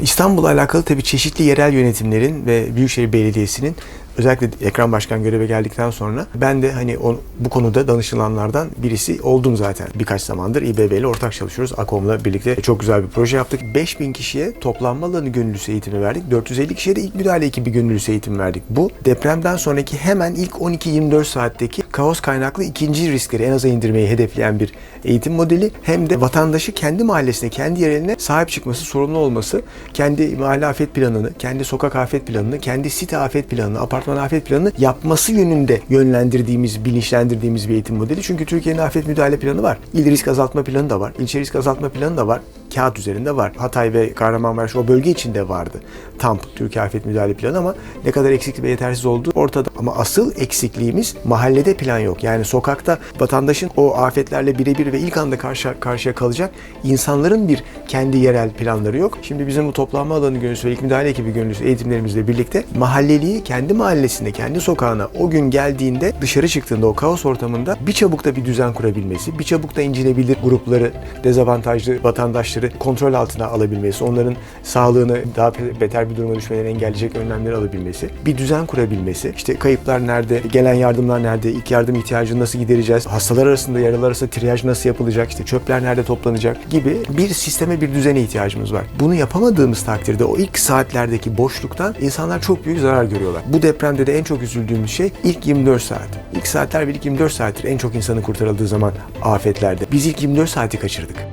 İstanbul'la alakalı tabii çeşitli yerel yönetimlerin ve Büyükşehir Belediyesi'nin özellikle Ekrem Başkan göreve geldikten sonra ben de hani o, bu konuda danışılanlardan birisi oldum zaten. Birkaç zamandır İBB ile ortak çalışıyoruz. AKOM'la birlikte çok güzel bir proje yaptık. 5000 kişiye toplanma alanı gönüllüsü eğitimi verdik. 450 kişiye de ilk müdahale ekibi gönüllüsü eğitim verdik. Bu depremden sonraki hemen ilk 12-24 saatteki kaos kaynaklı ikinci riskleri en aza indirmeyi hedefleyen bir eğitim modeli. Hem de vatandaşı kendi mahallesine, kendi yereline sahip çıkması, sorumlu olması, kendi mahalle afet planını, kendi sokak afet planını, kendi site afet planını, apartman afet planını yapması yönünde yönlendirdiğimiz, bilinçlendirdiğimiz bir eğitim modeli. Çünkü Türkiye'nin afet müdahale planı var. İl risk azaltma planı da var. İlçe risk azaltma planı da var. Kağıt üzerinde var. Hatay ve Kahramanmaraş o bölge içinde vardı. TAMP, Türkiye Afet Müdahale Planı ama ne kadar eksik ve yetersiz olduğu ortada. Ama asıl eksikliğimiz mahallede plan yok. Yani sokakta vatandaşın o afetlerle birebir ve ilk anda karşı karşıya kalacak insanların bir kendi yerel planları yok. Şimdi bizim bu toplanma alanı gönüllüsü ve ilk müdahale ekibi gönüllüsü eğitimlerimizle birlikte mahalleliyi kendi mahallesinde, kendi sokağına o gün geldiğinde dışarı çıktığında o kaos ortamında bir çabukta bir düzen kurabilmesi, bir çabukta incinebilir grupları, dezavantajlı vatandaşları kontrol altına alabilmesi, onların sağlığını daha beter bir duruma düşmelerini engelleyecek önlemleri alabilmesi, bir düzen kurabilmesi, işte kayıplar nerede, gelen yardımlar nerede, ilk yardım ihtiyacını nasıl gidereceğiz, hastalar arasında, yaralar arasında triyaj nasıl yapılacak, işte çöpler nerede toplanacak gibi bir sisteme, bir düzene ihtiyacımız var. Bunu yapamadığımız takdirde o ilk saatlerdeki boşluktan insanlar çok büyük zarar görüyorlar. Bu depremde de en çok üzüldüğümüz şey ilk 24 saat. İlk saatler ilk 24 saattir en çok insanın kurtarıldığı zaman afetlerde. Biz ilk 24 saati kaçırdık.